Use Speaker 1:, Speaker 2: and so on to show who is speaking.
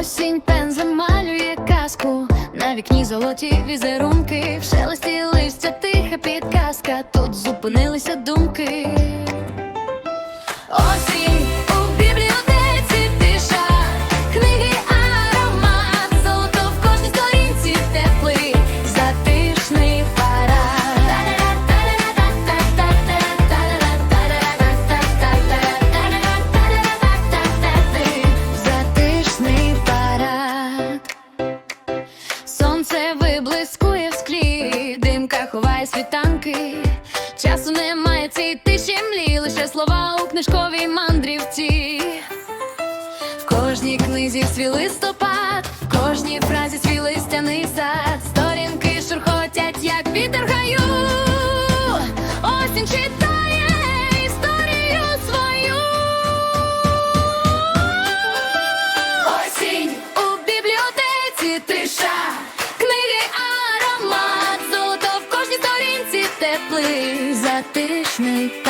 Speaker 1: Осінь пензлем малює казку, на вікні золоті візерунки, в шелесті листя тиха підказка, тут зупинилися думки. ховає світанки, часу немає цій тиші млі, лише слова у книжковій мандрівці, в кожній книзі свій листопад, в кожній фразі свій листяний сад. затишний.